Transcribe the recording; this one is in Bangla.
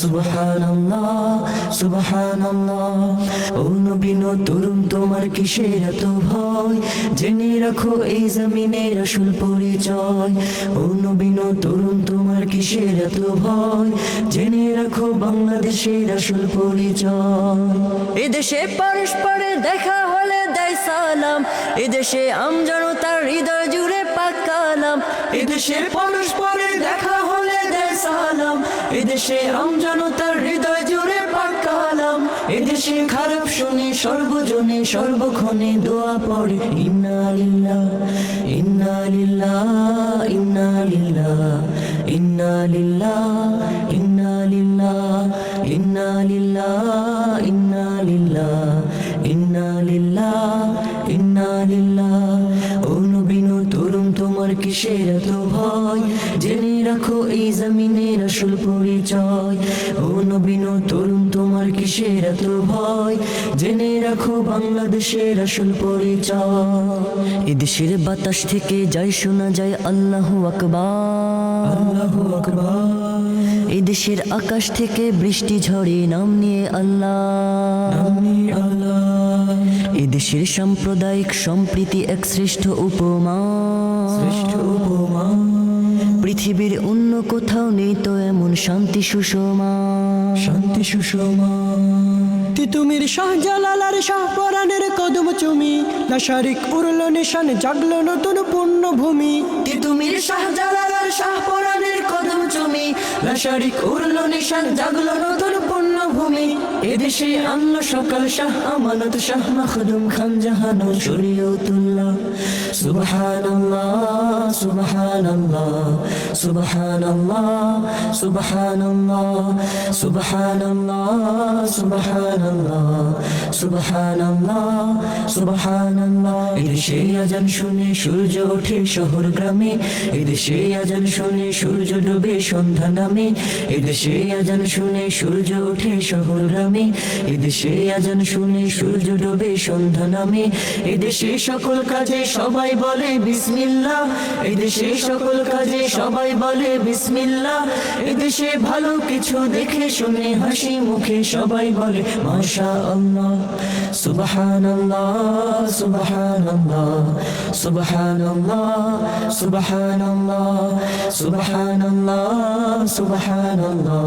সুবহানাল্লাহ সুবহানাল্লাহ। ও নবীন তরুণ তোমার কিসের এত ভয়? জেনে রাখো এই জমিনের আসল পরিচয়। ও নবীন তরুণ তোমার কিসের এত ভয়? জেনে রাখো বাংলাদেশের আসল পরিচয়। এদেশে পরস্পরে দেখা হলে দেয় সালাম। এদেশে আমজনতার হৃদয় জুড়ে পাকালাম এদেশে পরস্পরের দেখা সালাম এদেশে আমজনতার হৃদয় জুড়ে পাকালাম এদেশে খারাপ শুনে সর্বজনে সর্বক্ষণে দোয়া পড়ে। ইন্না লিল্লাহ ইন্না লিল্লাহ ইন্না লিল্লাহ ইন্না লিল্লাহ, ইন্না ইন্না ইন্না কিসের তো ভয়? জেনে রাখো এই জমিনের আসল পরিচয়। ও নবীন তরুণ, তোমার কিসের তো ভয়? জেনে রাখো বাংলাদেশের আসল পরিচয়। এদেশের বাতাস থেকে যাই শোনা যায় আল্লাহ আকবার। আল্লাহু আকবার। এদেশের আকাশ থেকে বৃষ্টি ঝরে নাম নিয়ে আল্লাহ। এদেশের সাম্প্রদায়িক সম্প্রীতি এক শ্রেষ্ঠ উপমা। শ্রেষ্ঠ উপমা। পৃথিবীর অন্য কোথাও নেই তো এমন শান্তি সুষমা। শান্তি সুষমা। তিতুমির শাহজালালার শাহপরানের কদম চুমি লাশারিক উড়ল নিশান জাগলো নতুন পূর্ণভূমি। তিতুমির শাহজালালার শাহপরানের কদম চুমি লাশারিক উড়ল নিশান, জাগলো নতুন পূর্ণভূমি। এদেশে আনলো সকাল শাহ, আমানত শাহ মাখদুম খান জাহানো শরীয়তুল্লাহ। সুবহানাল্লাহ সুবহানাল্লাহ সুবহানাল্লাহ সুবহানাল্লাহ সুবহানাল্লাহ সুবহানাল্লাহ সুবহানাল্লাহ সুবহানাল্লাহ। এদেশে আজান শুনে সূর্য ওঠে শহর গ্রামে, এদেশে আজান শুনে সূর্য ডুবে সন্ধ্যা নামে, এদেশে আজান শুনে সূর্য ওঠে শহর গ্রামে, এদেশে আজান শুনে সূর্য ডুবে সন্ধ্যা নামে, এদেশে সকল কাজে সবাই বলে বিসমিল্লাহ। এদেশে সকল কাজে সবাই বলে বিসমিল্লাহ। এদেশে ভালো কিছু দেখে শুনে হাসি মুখে সবাই বলে মাশা আল্লাহ সুবহানাল্লাহ সুবহানাল্লাহ। সুবহানাল্লাহ সুবহানাল্লাহ। সুবহানাল্লাহ সুবহানাল্লাহ।